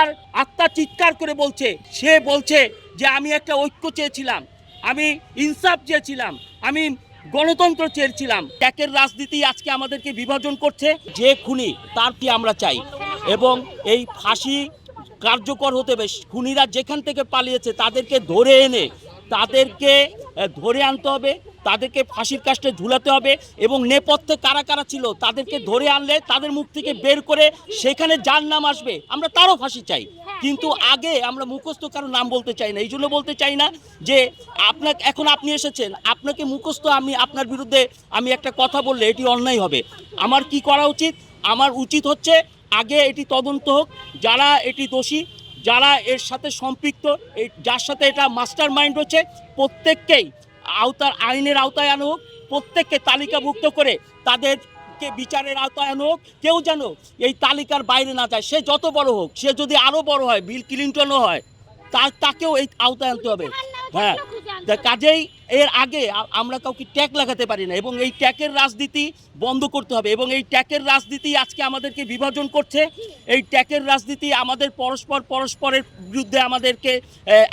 তার আত্মা চিৎকার করে বলছে, সে বলছে যে আমি একটা ঐক্য চেয়েছিলাম, আমি ইনসাফ চেয়েছিলাম, আমি গণতন্ত্র চেয়েছিলাম। ট্যাকের রাজনীতি আজকে আমাদেরকে বিভাজন করছে, যে খুনি তারটি আমরা চাই। এবং এই ফাঁসি কার্যকর হতে হবে খুনিরা যেখান থেকে পালিয়েছে তাদেরকে ধরে এনে তাদেরকে ধরে আনতে হবে, তাদেরকে ফাঁসির কাস্টে ঝুলাতে হবে এবং নেপথ্যে কারা কারা ছিল তাদেরকে ধরে আনলে, তাদের মুখ থেকে বের করে সেখানে যার নাম আসবে, আমরা তারও ফাঁসি চাই। কিন্তু আগে আমরা মুখস্থ কারও নাম বলতে চাই না, এই জন্য বলতে চাই না যে আপনাকে, এখন আপনি এসেছেন, আপনাকে মুখস্থ আমি আপনার বিরুদ্ধে আমি একটা কথা বললে এটি অন্যায় হবে। আমার কি করা উচিত? আমার উচিত হচ্ছে আগে এটি তদন্ত হোক, যারা এটি দোষী যারা এর সাথে সম্পৃক্ত এই যার সাথে এটা মাস্টার মাইন্ড হচ্ছে প্রত্যেককেই আওতার আইনের আওতায় আনা হোক প্রত্যেককে তালিকাভুক্ত করে তাদেরকে বিচারের আওতায় আনো হোক কেউ যেন এই তালিকার বাইরে না যায় সে যত বড় হোক সে যদি আরও বড় হয় বিল ক্লিন্টনও হয় তার তাকেও এই আওতায় আনতে হবে। হ্যাঁ কাজেই এর আগে আমরা কাউকে ট্যাগ লাগাতে পারি না এবং এই ট্যাগের রাজনীতি বন্ধ করতে হবে এবং এই ট্যাগের রাজনীতি আজকে আমাদেরকে বিভাজন করছে। এই ট্যাগের রাজনীতি আমাদের পরস্পর পরস্পরের বিরুদ্ধে আমাদেরকে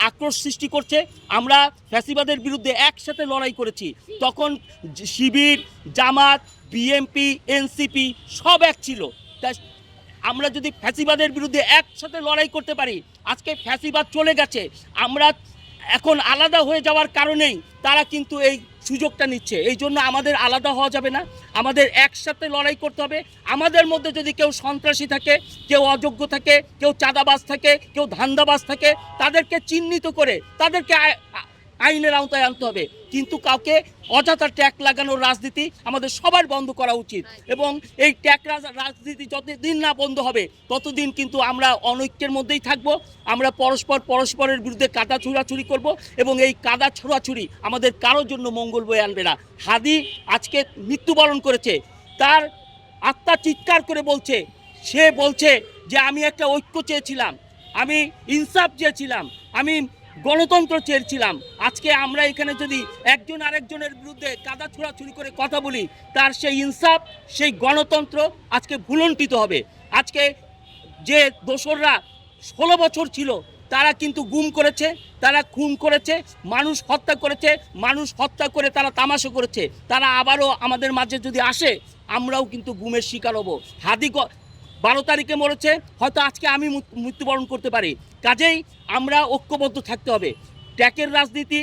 আক্রোশ সৃষ্টি করছে। আমরা ফ্যাসিবাদের বিরুদ্ধে একসাথে লড়াই করেছি। তখন শিবির, জামাত বিএমপি এনসিপি সব এক ছিল। আমরা যদি ফ্যাসিবাদের বিরুদ্ধে একসাথে লড়াই করতে পারি, আজকে ফ্যাসিবাদ চলে গেছে। আমরা এখন আলাদা হয়ে যাওয়ার কারণেই তারা কিন্তু এই সুযোগটা নিচ্ছে। এই জন্য আমাদের আলাদা হওয়া যাবে না। আমাদের একসাথে লড়াই করতে হবে। আমাদের মধ্যে যদি কেউ সন্ত্রাসী থাকে, কেউ অযোগ্য থাকে, কেউ চাঁদাবাজ থাকে, কেউ ধান্দাবাজ থাকে, তাদেরকে চিহ্নিত করে, তাদেরকে আইনের আওতায় আনতে হবে। কিন্তু কাউকে অযথা ট্যাক লাগানোর রাজনীতি আমাদের সবার বন্ধ করা উচিত এবং এই ট্যাক রাজ- রাজনীতি যতদিন না বন্ধ হবে, ততদিন কিন্তু আমরা অনৈক্যের মধ্যেই থাকব। আমরা পরস্পর পরস্পরের বিরুদ্ধে কাদা ছুড়াছুরি করব এবং এই কাদা ছোড়াছুরি আমাদের কারোর জন্য মঙ্গল বয়ে আনবে না। হাদি আজকে মৃত্যুবরণ করেছে। তার আত্মা চিৎকার করে বলছে, সে বলছে যে, আমি একটা ঐক্য চেয়েছিলাম। আমি ইনসাফ চেয়েছিলাম। আমি গণতন্ত্র চেয়েছিলাম। আজকে আমরা এখানে যদি একজন আরেকজনের বিরুদ্ধে কাদা ছোড়াছুরি করে কথা বলি, তার সেই ইনসাফ, সেই গণতন্ত্র আজকে ভুলণ্ঠিত হবে। আজকে যে দোসররা ষোলো বছর ছিল, তারা কিন্তু গুম করেছে, তারা খুন করেছে, মানুষ হত্যা করেছে, মানুষ হত্যা করে তারা তামাশা করেছে। তারা আবারও আমাদের মাঝে যদি আসে, আমরাও কিন্তু গুমের শিকার হব। হাদি বারো তারিখে মরেছে, হয়তো আজকে আমি মৃত্যুবরণ করতে পারি। কাজেই আমরা ঐক্যবদ্ধ থাকতে হবে। ট্যাকের রাজনীতি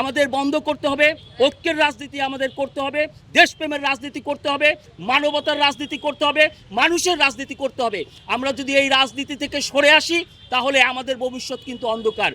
আমাদের বন্ধ করতে হবে, ঐক্যের রাজনীতি আমাদের করতে হবে, দেশপ্রেমের রাজনীতি করতে হবে, মানবতার রাজনীতি করতে হবে, মানুষের রাজনীতি করতে হবে। আমরা যদি এই রাজনীতি থেকে সরে আসি, তাহলে আমাদের ভবিষ্যৎ কিন্তু অন্ধকার।